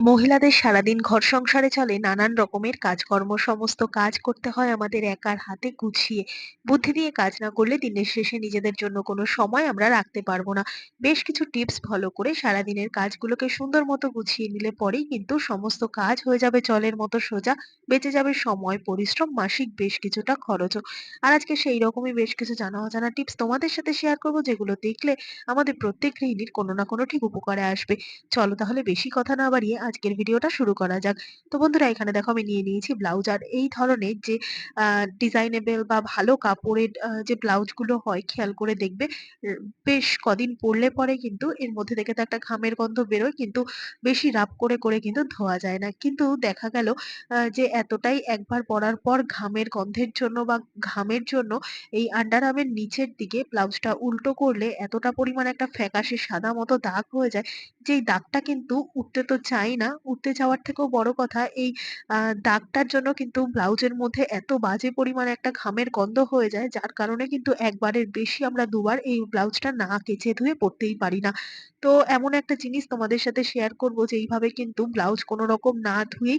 মহিলাদের সারাদিন ঘর সংসারে চলে, নানান রকমের কাজকর্ম, সমস্ত কাজ করতে হয় আমাদের একার হাতে গুছিয়ে। বুদ্ধি দিয়ে কাজ না করলে দিনের শেষে নিজেদের জন্য কোনো সময় আমরা রাখতে পারব না। বেশ কিছু টিপস ফলো করে সারাদিনের কাজগুলোকে সুন্দর মতো গুছিয়ে নিলে পরেই কিন্তু সমস্ত কাজ হয়ে যাবে, জলের মতো সোজা, বেঁচে যাবে সময়, পরিশ্রম, মাসিক বেশ কিছুটা খরচও। আর আজকে সেই রকমই বেশ কিছু জানা অজানা টিপস তোমাদের সাথে শেয়ার করব, যেগুলো দেখলে আমাদের প্রত্যেক গৃহিণীর কোনো না কোনো ঠিক উপকারে আসবে। চলো তাহলে বেশি কথা না বাড়িয়ে আজকের ভিডিওটা শুরু করা যাক। তো বন্ধুরা, এখানে দেখো আমি নিয়ে নিয়েছি ব্লাউজ। আর এই ধরনের যে ডিজাইনেবল বা ভালো কাপড়ের যে ব্লাউজগুলো হয়, খেয়াল করে দেখবে। বেশ কদিন পরলে পরে কিন্তু এর মধ্যে থেকে তো একটা ঘামের গন্ধ বেরোয়, কিন্তু বেশি রাফ করে করে কিন্তু ধোয়া যায় না। কিন্তু দেখা গেল যে এতটাই একবার পরার পর ঘামের গন্ধের জন্য বা ঘামের জন্য এই আন্ডার আর্মের নিচের দিকে ব্লাউজটা উল্টো করলে এতটা পরিমাণ একটা ফ্যাকাশে সাদা মতো দাগ হয়ে যায়, যেই দাগটা কিন্তু উঠতে তো চাই না উঠতে যাওয়ার থেকেও বড় কথা এই দাগটার জন্য কিন্তু ব্লাউজের মধ্যে এত বাজে পরিমাণে একটা ঘামের গন্ধ হয়ে যায়, যার কারণে কিন্তু একবারের বেশি আমরা দুবার এই ব্লাউজটা না কেচে ধুয়ে পরতেই পারি না। তো এমন একটা জিনিস তোমাদের সাথে শেয়ার করব যে এইভাবে কিন্তু ব্লাউজ কোনো রকম না ধুয়েই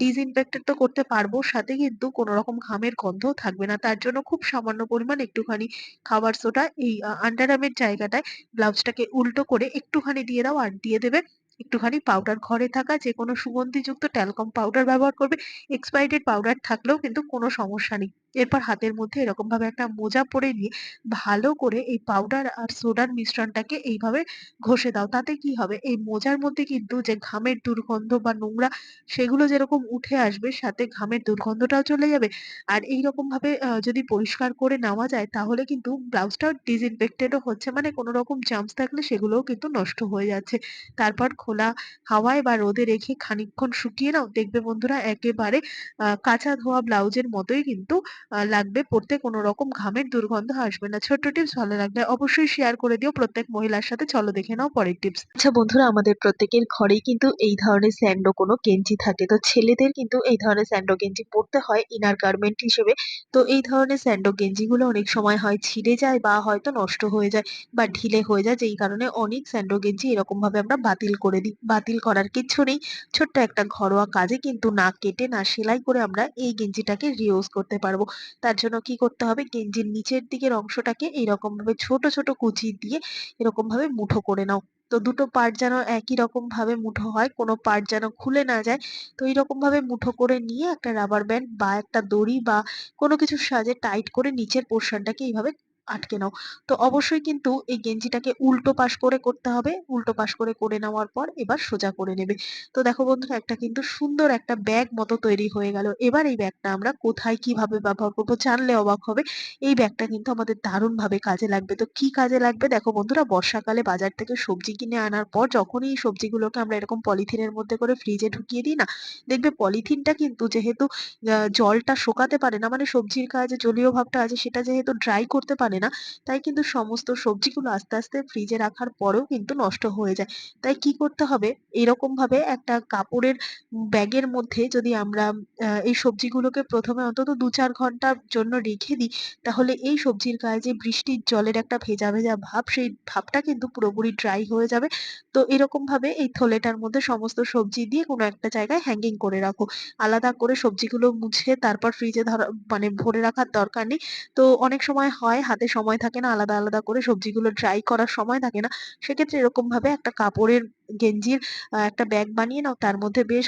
ডিসইনফেক্টেড তো করতে পারব, সাথে কিন্তু কোনো রকম ঘামের গন্ধও থাকবে না। তার জন্য খুব সামান্য পরিমাণ একটুখানি খাবার সোডা এই আন্ডারআর্মের জায়গাটায় ব্লাউজটাকে উল্টো করে একটুখানি দিয়ে দাও আর দিয়ে দেবে। একটুখানি পাউডার ঘরে থাকা যে কোনো সুগন্ধিযুক্ত ট্যালকম পাউডার ব্যবহার করবে। এক্সপাইরেড পাউডার থাকলেও কিন্তু কোনো সমস্যা নেই। এরপর হাতের মধ্যে এরকম ভাবে একটা মোজা পরে নিয়ে ভালো করে এই পাউডার আর সোডার মিশ্রণটাকে এইভাবে ঘষে দাও। তাতে কি হবে? এই মোজার মধ্যে কিন্তু যে ঘামের দুর্গন্ধ বা নোংরা সেগুলো যেরকম উঠে আসবে সাথে ঘামের দুর্গন্ধটাও চলে যাবে। আর এইরকম ভাবে আহ, যদি পরিষ্কার করে নেওয়া যায় তাহলে কিন্তু ব্লাউজটাও ডিসইনফেক্টেডও হচ্ছে। মানে কোনো রকম জার্মস থাকলে সেগুলোও কিন্তু নষ্ট হয়ে যাচ্ছে। তারপর খোলা হাওয়ায় বা রোদে রেখে খানিকক্ষণ শুকিয়ে নাও। দেখবে বন্ধুরা একেবারে কাঁচা ধোয়া ব্লাউজের মতোই কিন্তু লাগবে। পড়তে কোনো রকম ঘামের দুর্গন্ধ আসবে না। ছোট্ট টিপস ভালো লাগলে অবশ্যই শেয়ার করে দিও। প্রত্যেক মহিলার সাথে চলো দেখে নাও পরের টিপস আচ্ছা বন্ধুরা, আমাদের প্রত্যেকের ঘরেই কিন্তু এই ধরনের স্যান্ডো কোনো গেঞ্জি থাকে। তো ছেলেদের কিন্তু এই ধরনের স্যান্ডো গেঞ্জি পরতে হয় ইনার গার্মেন্ট হিসেবে। তো এই ধরনের স্যান্ডো গেঞ্জিগুলো অনেক সময় হয় ছিঁড়ে যায় বা হয়তো নষ্ট হয়ে যায় বা ঢিলে হয়ে যায়। যেই কারণে অনেক স্যান্ডো গেঞ্জি এরকম ভাবে আমরা বাতিল করে দিই বাতিল করার কিচ্ছু নেই। ছোট্ট একটা ঘরোয়া কাজে কিন্তু না কেটে, না সেলাই করে আমরা এই গেঞ্জিটাকে রিউজ করতে পারব। তার জন্য কি করতে হবে? গেঞ্জির নিচের দিকের অংশটাকে এইরকম ভাবে ছোট ছোট কুচি দিয়ে এরকম ভাবে মুঠো করে নাও। তো দুটো পার্ট যেন একই রকম ভাবে মুঠো হয়, কোনো পার্ট যেন খুলে না যায়। তো এইরকম ভাবে মুঠো করে নিয়ে একটা রাবার ব্যান্ড বা একটা দড়ি বা কোনো কিছুর সাহায্যে টাইট করে নিচের পোর্শনটাকে এইভাবে আটকে নাও। তো অবশ্যই কিন্তু এই গেঞ্জিটাকে উল্টো পাশ করে করতে হবে। উল্টো পাশ করে করে নেওয়ার পর এবার সোজা করে নেবে। তো দেখো বন্ধুরা, একটা কিন্তু সুন্দর একটা ব্যাগ মতো তৈরি হয়ে গেল। এবার এই ব্যাগটা আমরা কোথায় কীভাবে ব্যবহার করব জানলে অবাক হবে। এই ব্যাগটা কিন্তু আমাদের দারুণ ভাবে কাজে লাগবে। তো কি কাজে লাগবে? দেখো বন্ধুরা, বর্ষাকালে বাজার থেকে সবজি কিনে আনার পর যখনই এই সবজিগুলোকে আমরা এরকম পলিথিনের মধ্যে করে ফ্রিজে ঢুকিয়ে দিই না, দেখবে পলিথিনটা কিন্তু যেহেতু জলটা শোকাতে পারে না মানে সবজির কাজে, জলীয় ভাবটা আছে, সেটা যেহেতু ড্রাই করতে পারে না। তাই কিন্তু সমস্ত সবজিগুলো আস্তে আস্তে ফ্রিজে রাখার পরেও কিন্তু নষ্ট হয়ে যায়। তাই কি করতে হবে? এরকম ভাবে একটা কাপড়ের ব্যাগের মধ্যে যদি আমরা এই সবজিগুলোকে প্রথমে অন্তত দু চার ঘণ্টার জন্য রেখে দিই, তাহলে এই সবজির গায়ে যে বৃষ্টির জলের একটা ভেজা ভেজা ভাব, সেই ভাবটা কিন্তু পুরোপুরি ড্রাই হয়ে যাবে। তো এরকম ভাবে এই থলেটার মধ্যে সমস্ত সবজি দিয়ে কোনো একটা জায়গায় হ্যাঙ্গিং করে রাখো। আলাদা করে সবজিগুলো মুছে তারপর ফ্রিজে ধরা মানে ভরে রাখার দরকার নেই। তো অনেক সময় হয় হাতে সময় থাকে না, আলাদা আলাদা করে সবজিগুলো ড্রাই করার সময় থাকে না, সেক্ষেত্রে এরকম ভাবে একটা কাপড়ের গেঞ্জির একটা ব্যাগ বানিয়ে নাও, তার মধ্যে বেশ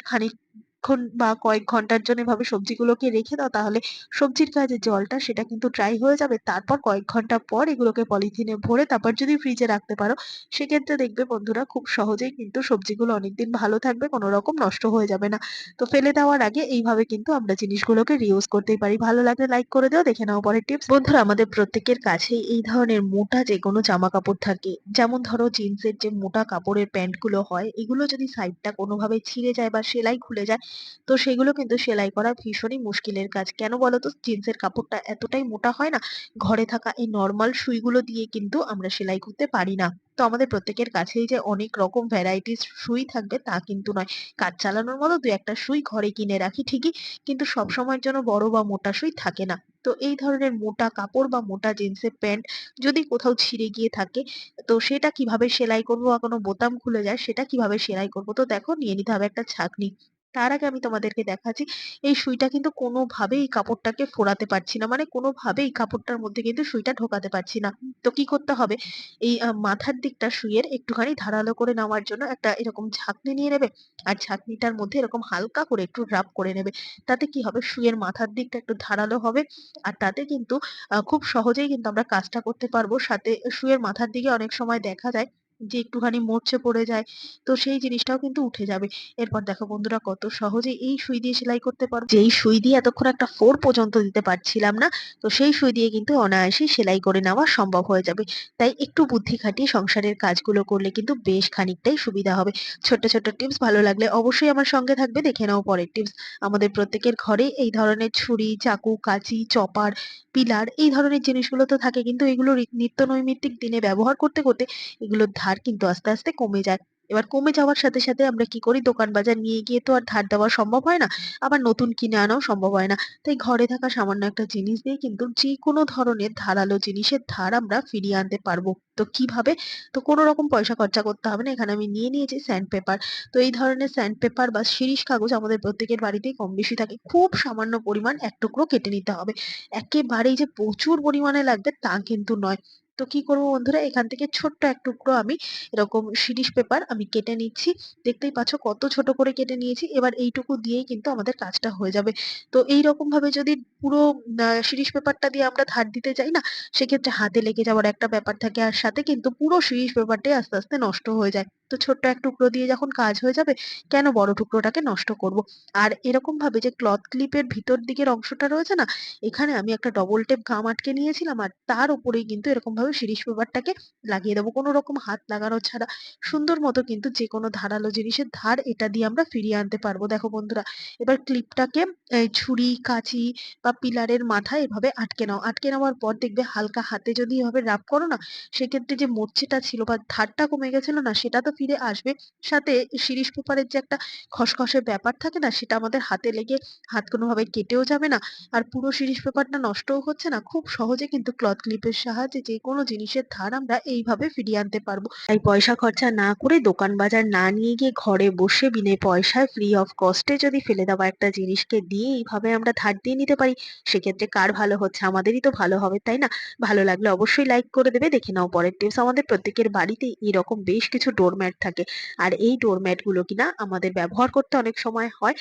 খানিকক্ষণ বা কয়েক ঘণ্টার জন্য এভাবে সবজিগুলোকে রেখে দাও, তাহলে সবজির গায়ে যে জলটা সেটা কিন্তু ড্রাই হয়ে যাবে। তারপর কয়েক ঘণ্টা পর এগুলোকে পলিথিনে ভরে তারপর যদি ফ্রিজে রাখতে পারো, সেক্ষেত্রে দেখবে বন্ধুরা খুব সহজেই কিন্তু সবজিগুলো অনেকদিন ভালো থাকবে, কোনো রকম নষ্ট হয়ে যাবে না। তো ফেলে দেওয়ার আগে এইভাবে কিন্তু আমরা জিনিসগুলোকে রিউজ করতেই পারি। ভালো লাগলে লাইক করে দিও, দেখে নাও পরের টিপস বন্ধুরা, আমাদের প্রত্যেকের কাছেই এই ধরনের মোটা যে কোনো জামা কাপড় থাকে। যেমন ধরো জিন্সের যে মোটা কাপড়ের প্যান্টগুলো হয়, এগুলো যদি সাইডটা কোনোভাবে ছিঁড়ে যায় বা সেলাই খুলে যায় তো সেগুলো কিন্তু সেলাই করা ভীষণই মুশকিলের কাজ। কেন বলো তো জিন্সের কাপড়টা এতটাই মোটা হয় না ঘরে থাকা এই নর্মাল সুইগুলো দিয়ে কিন্তু আমরা সেলাই করতে পারি না। তো আমাদের প্রত্যেকের কাছেই যে অনেক রকম ভ্যারাইটিস সুই থাকবে তা কিন্তু নয়। কাজ চালানোর মতো দু একটা সুই ঘরে কিনে রাখি ঠিকই কিন্তু সব সময়ের জন্য বড় বা মোটা সুই থাকে না। তো এই ধরনের মোটা কাপড় বা মোটা জিন্সের প্যান্ট যদি কোথাও ছিঁড়ে গিয়ে থাকে, তো সেটা কীভাবে সেলাই করব বা কোনো বোতাম খুলে যায় সেটা কীভাবে সেলাই করব? তো দেখো নিয়ে নিতে হবে একটা ছাঁকনি। তার আগে আমি তোমাদেরকে দেখাচ্ছি, এই সুইটা কিন্তু কোনোভাবেই কাপড়টাকে ফোড়াতে পারছি না। মানে কোনোভাবেই কাপড়টার মধ্যে কিন্তু সুইটা ঢোকাতে পারছি না। তো কি করতে হবে? এই মাথার দিকটা সুইয়ের একটুখানি ধারালো করে নেওয়ার জন্য একটা এরকম ঝাঁকনি নিয়ে নেবে। আর ছাঁকনিটার মধ্যে এরকম হালকা করে একটু রাব করে নেবে। তাতে কি হবে? সুইয়ের মাথার দিকটা একটু ধারালো হবে। আর তাতে কিন্তু খুব সহজেই কিন্তু আমরা কাজটা করতে পারব। সাথে সুইয়ের মাথার দিকে অনেক সময় দেখা যায় যে একটুখানি মরচে পড়ে যায়। তো সেই জিনিসটাও কিন্তু উঠে যাবে। এরপর দেখো বন্ধুরা কত সহজে এই সুই দিয়ে সেলাই করতে পারব। যেই সুই দিয়ে এতক্ষণ একটা ফোর পর্যন্ত দিতে পারছিলাম না, তো সেই সুই দিয়ে কিন্তু অনায়াসে সেলাই করে নেওয়া সম্ভব হয়ে যাবে। তাই একটু বুদ্ধি খাটিয়ে সংসারের কাজগুলো করলে কিন্তু বেশ খানিকটাই সুবিধা হবে। ছোট্ট, ছোট্ট টিপস ভালো লাগলে অবশ্যই আমার সঙ্গে থাকবে। দেখে নাও পরের টিপস। আমাদের প্রত্যেকের ঘরে এই ধরনের ছুরি, চাকু, কাঁচি, চপার, পিলার এই ধরনের জিনিসগুলো তো থাকে। কিন্তু এগুলো নিত্য নৈমিত্তিক দিনে ব্যবহার করতে, করতে এগুলোর ধার কিন্তু আস্তে, আস্তে কমে যায়। এবার কমে যাওয়ার সাথে, সাথে আমরা কি করি দোকান বাজার নিয়ে গিয়ে তো আর ধার দেওয়া সম্ভব হয় না। আবার নতুন কিনে আনাও সম্ভব হয় না। তাই ঘরে থাকা সামান্য একটা জিনিস দিয়ে কিন্তু যেকোনো ধরনের ধারালো জিনিসের ধার আমরা ফিরিয়ে আনতে পারব। তো কীভাবে? তো কোনো রকম পয়সা খরচা করতে হবে না। এখানে আমি নিয়ে নিয়েছি স্যান্ড পেপার। তো এই ধরনের স্যান্ড পেপার বা শিরিষ কাগজ আমাদের প্রত্যেকের বাড়িতেই কম বেশি থাকে। খুব সামান্য পরিমাণ এক টুকরো কেটে নিতে হবে। একেবারেই যে প্রচুর পরিমাণে লাগবে তা কিন্তু নয়। তো কি করব বন্ধুরা এখান থেকে ছোট্ট এক টুকরো আমি এরকম সিরিশ পেপার আমি কেটে নিচ্ছি। দেখতেই পাচ্ছ কত ছোট করে কেটে নিয়েছি। এবার এইটুকু দিয়েই কিন্তু আমাদের কাজটা হয়ে যাবে। তো এই রকম ভাবে যদি পুরো সিরিশ পেপারটা দিয়ে আমরা ধার দিতে যাই না, সেক্ষেত্রে হাতে লেগে যাওয়ার একটা ব্যাপার থাকে। আর সাথে কিন্তু পুরো সিরিশ পেপারটাই আস্তে, আস্তে নষ্ট হয়ে যায়। তো ছোট্ট এক টুকরো দিয়ে যখন কাজ হয়ে যাবে, কেন বড় টুকরোটাকে নষ্ট করব? আর এরকম ভাবে যে ক্লথ ক্লিপের ভিতর দিকের অংশটা রয়েছে না, এখানে আমি একটা ডবল টেপ গাম আটকে নিয়েছিলাম আর তার উপরেই কিন্তু এরকম ভাবে শিরিষ পেপারটাকে লাগিয়ে দেবো। কোনো রকম হাত লাগানো ছাড়া সুন্দর মতো কিন্তু যে কোনো ধারালো জিনিসের ধার এটা দিয়ে আমরা ফিরিয়ে আনতে পারব। দেখো বন্ধুরা, এবার ক্লিপটাকে ছুরি, কাঁচি বা পিলারের মাথায় এভাবে আটকে নাও। আটকে নেওয়ার পর দেখবে হালকা হাতে যদি এভাবে রাব করো না, সেক্ষেত্রে যে মরচেটা ছিল বা ধারটা কমে গেছিল না, সেটা তো ফিরে আসবে। সাথে শিরিষ পেপারের যে একটা খসখসে ব্যাপার থাকে না, সেটা আমাদের হাতে লেগে হাত কোনোভাবে কেটেও যাবে না। আর পুরো শিরিষ পেপারটা নষ্টও হচ্ছে না। খুব সহজে কিন্তু ক্লথ ক্লিপের সাহায্যে যেকোনো জিনিসের ধার আমরা এইভাবে ফিরিয়ে আনতে পারব। তাই পয়সা খরচা না করে দোকান বাজার না নিয়ে গিয়ে ঘরে বসে বিনে পয়সায় ফ্রি অফ কস্টে যদি ফেলে দেওয়া একটা জিনিসকে দিয়ে এইভাবে আমরা ধার দিয়ে নিতে পারি, সেক্ষেত্রে কার ভালো হচ্ছে? আমাদেরই তো ভালো হবে, তাই না? ভালো লাগলে অবশ্যই লাইক করে দেবে। দেখে নাও পরের টিপস। আমাদের প্রত্যেকের বাড়িতে এরকম বেশ কিছু ডোরম্যাট থাকে। আর এই ডোরম্যাটগুলো কিনা আমাদের ব্যবহার করতে অনেক সময় হয়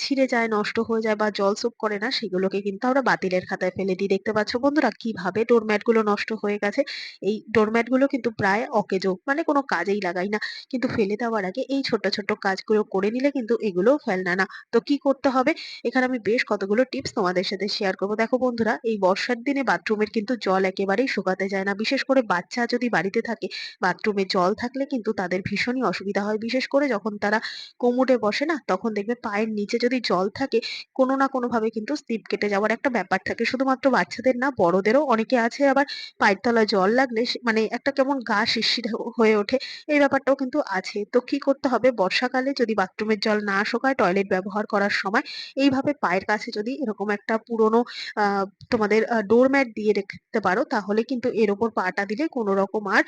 ছিঁড়ে যায়, নষ্ট হয়ে যায় বা জল সোক করে না, সেগুলোকে কিন্তু আমরা বাতিলের খাতায় ফেলে দিই। দেখতে পাচ্ছ বন্ধুরা কীভাবে ডোরম্যাটগুলো নষ্ট হয়ে গেছে। এই ডোরম্যাটগুলো কিন্তু প্রায় অকেজো মানে কোনো কাজেই লাগাই না। কিন্তু ফেলে দেওয়ার আগে এই ছোট্ট, ছোট্ট কাজগুলো করে নিলে কিন্তু এগুলো ফেলনা না। তো কি করতে হবে? এখানে আমি বেশ কতগুলো টিপস তোমাদের সাথে শেয়ার করব দেখো বন্ধুরা, এই বর্ষার দিনে বাথরুমের কিন্তু জল একেবারেই শুকাতে যায় না। বিশেষ করে বাচ্চা যদি বাড়িতে থাকে, বাথরুমে জল থাকলে কিন্তু তাদের ভীষণই অসুবিধা হয়। বিশেষ করে যখন তারা কোমোডে বসে না, তখন দেখবে পায়ের নিচে যদি জল থাকে, কোনো না কোনোভাবে কিন্তু স্লিপ কেটে যাওয়ার একটা ব্যাপার থাকে। শুধুমাত্র বাচ্চাদের না, বড়দেরও অনেকে আছে আবার পায়ের তলায় জল লাগলে মানে একটা কেমন গা শিরশির হয়ে ওঠে। এই ব্যাপারটাও কিন্তু আছে। তো কি করতে হবে? বর্ষাকালে যদি বাথরুমের জল না শোকায় টয়লেট ব্যবহার করার সময় এইভাবে পায়ের কাছে যদি এরকম একটা পুরোনো তোমাদের ডোরম্যাট দিয়ে রেখে পারো, তাহলে কিন্তু এর উপর পাটা দিলে কোনো রকম আর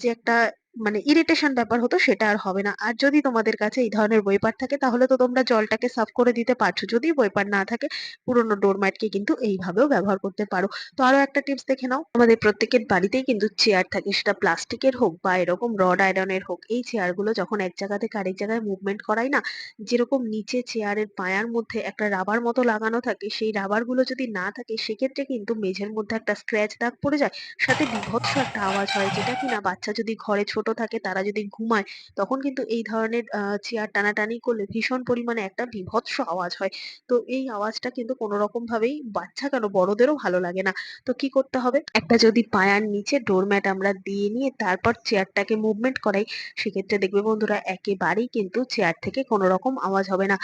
যে একটা মানে ইরিটেশন ব্যাপার হতো সেটা আর হবে না। আর যদি তোমাদের কাছে এই ধরনের ওয়েপার থাকে তাহলে তো তোমরা জলটাকে সাফ করে দিতে পারছ। যদি ওয়েপার না থাকে পুরোনো ডোরম্যাটকে কিন্তু এইভাবেও ব্যবহার করতে পারো। তো আরও একটা টিপস দেখে নাও। আমাদের প্রত্যেকের বাড়িতেই কিন্তু চেয়ার থাকে। সেটা প্লাস্টিকের হোক বা এরকম রড আয়রনের হোক। এই চেয়ারগুলো যখন এক জায়গা থেকে আরেক জায়গায় মুভমেন্ট করাই না, যেরকম নিচে চেয়ারের পায়ার মধ্যে একটা রাবার মতো লাগানো থাকে, সেই রাবারগুলো যদি না থাকে সেক্ষেত্রে কিন্তু মেঝের মধ্যে একটা স্ক্র্যাচ দাগ পড়ে যায়। সাথে বীভৎস একটা আওয়াজ হয় যেটা কিনা বাচ্চা যদি ঘরে ছোট থাকে তারা যদি ঘুমায় তখন কিন্তু এই ধরনের চেয়ার টানাটানি করলে ভীষণ পরিমাণে একটা বীভৎস আওয়াজ হয়। তো এই আওয়াজটা কিন্তু কোনো রকম ভাবেই বাচ্চা কেন বড়দেরও ভালো লাগে না। তো কি করতে হবে? একটা যদি পায়ার নিচে ডোরম্যাট আমরা দিয়ে নিয়ে তারপর চেয়ারটাকে মুভমেন্ট করাই, সেক্ষেত্রে দেখবে বন্ধুরা একেবারেই কিন্তু চেয়ার থেকে কোনো রকম আওয়াজ হবে না।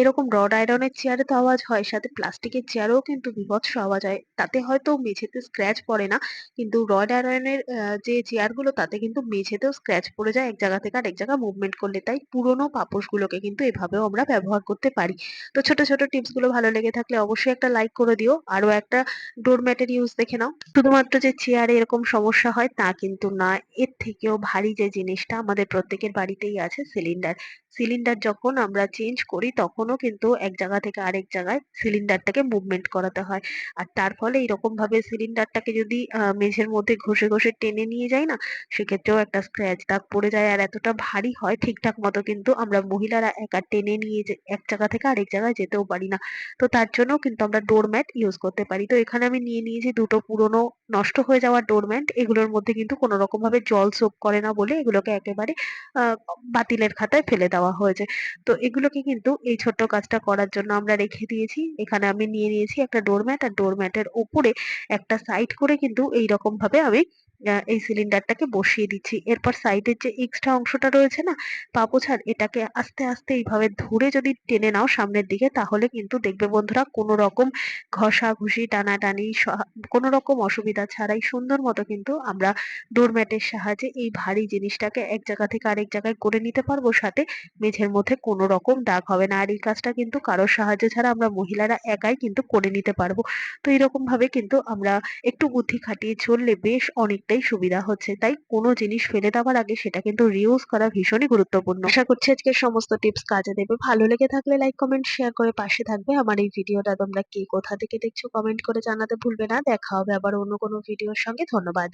এরকম রড আয়রনের চেয়ারে তো আওয়াজ হয়, সাথে প্লাস্টিকের চেয়ারেও কিন্তু বীভৎস আওয়াজ হয়। তাতে হয়তো মেঝেতে স্ক্র্যাচ পড়ে না। কিন্তু রড আয়রনের যে চেয়ারগুলো তাতে কিন্তু মেঝে মেঝেতেও স্ক্র্যাচ পড়ে যায় এক জায়গা থেকে আরেক জায়গায় মুভমেন্ট করলে। তাই পুরোনো পাপোশগুলোকে কিন্তু এভাবেও আমরা ব্যবহার করতে পারি। তো ছোট, ছোট টিপসগুলো ভালো লেগে থাকলে অবশ্যই একটা লাইক করে দিও। আরও একটা ডোরম্যাট এর ইউস দেখে নাও। শুধুমাত্র যে চেয়ারে এরকম সমস্যা হয় তা কিন্তু না। এর থেকেও ভারী যে জিনিসটা আমাদের প্রত্যেকের বাড়িতেই আছে সিলিন্ডার। সিলিন্ডার যখন আমরা চেঞ্জ করি তখনও কিন্তু এক জায়গা থেকে আরেক জায়গায় সিলিন্ডারটাকে মুভমেন্ট করাতে হয়। আর তার ফলে এরকমভাবে সিলিন্ডারটাকে যদি মেঝের মধ্যে ঘষে, ঘষে টেনে নিয়ে যাই না, সেক্ষেত্রেও একটা স্ক্র্যাচ দাগ পড়ে যায়। আর এতটা ভারী হয় ঠিকঠাক মতো কিন্তু আমরা মহিলারা একা টেনে নিয়ে এক জায়গা থেকে আরেক জায়গায় যেতেও পারি না। তো তার জন্য কিন্তু আমরা ডোরম্যাট ইউস করতে পারি। তো এখানে আমি নিয়ে নিয়েছি দুটো পুরনো নষ্ট হয়ে যাওয়া ডোরম্যাট। এগুলোর মধ্যে কিন্তু কোন রকমভাবে জল সোক করে না বলে এগুলোকে একেবারে বাতিলের খাতায় ফেলে দেওয়া হয়েছে। তো এগুলোকে কিন্তু এই ছোট্ট কাজটা করার জন্য আমরা রেখে দিয়েছি। এখানে আমি নিয়ে নিয়েছি একটা ডোরম্যাট আর ডোরম্যাটের উপরে একটা সাইড করে কিন্তু এইরকমভাবে আমি আ এই সিলিন্ডারটাকে বসিয়ে দিচ্ছি। এরপর সাইডের যে এক্সট্রা অংশটা রয়েছে না পা পোছার, এটাকে আস্তে, আস্তে এইভাবে ধরে যদি টেনে নাও সামনের দিকে তাহলে কিন্তু দেখবে বন্ধুরা কোন রকম ঘষাঘষি, টানাটানি কোন রকম অসুবিধা ছাড়াই সুন্দর মতো কিন্তু আমরা ডোরম্যাটের সাহায্যে এই ভারী জিনিসটাকে এক জায়গা থেকে আরেক জায়গায় করে নিতে পারব। সাথে মেঝের মধ্যে কোন রকম দাগ হবে না। আর এই কাজটা কিন্তু কারোর সাহায্য ছাড়া আমরা মহিলারা একাই কিন্তু করে নিতে পারব। তো এরকমভাবে কিন্তু আমরা একটু বুদ্ধি খাটিয়ে চললে বেশ অনেকটাই সুবিধা হচ্ছে। তাই কোনো জিনিস ফেলে দেওয়ার আগে সেটা কিন্তু রিউজ করা ভীষণই গুরুত্বপূর্ণ। আশা করছি আজকে সমস্ত টিপস কাজে দেবে। ভালো লেগে থাকলে লাইক, কমেন্ট, শেয়ার করে পাশে থাকবে। আমার এই ভিডিওটা তোমরা কে কোথা থেকে দেখছ কমেন্ট করে জানাতে ভুলবে না। দেখা হবে আবার অন্য কোনো ভিডিওর সঙ্গে। ধন্যবাদ।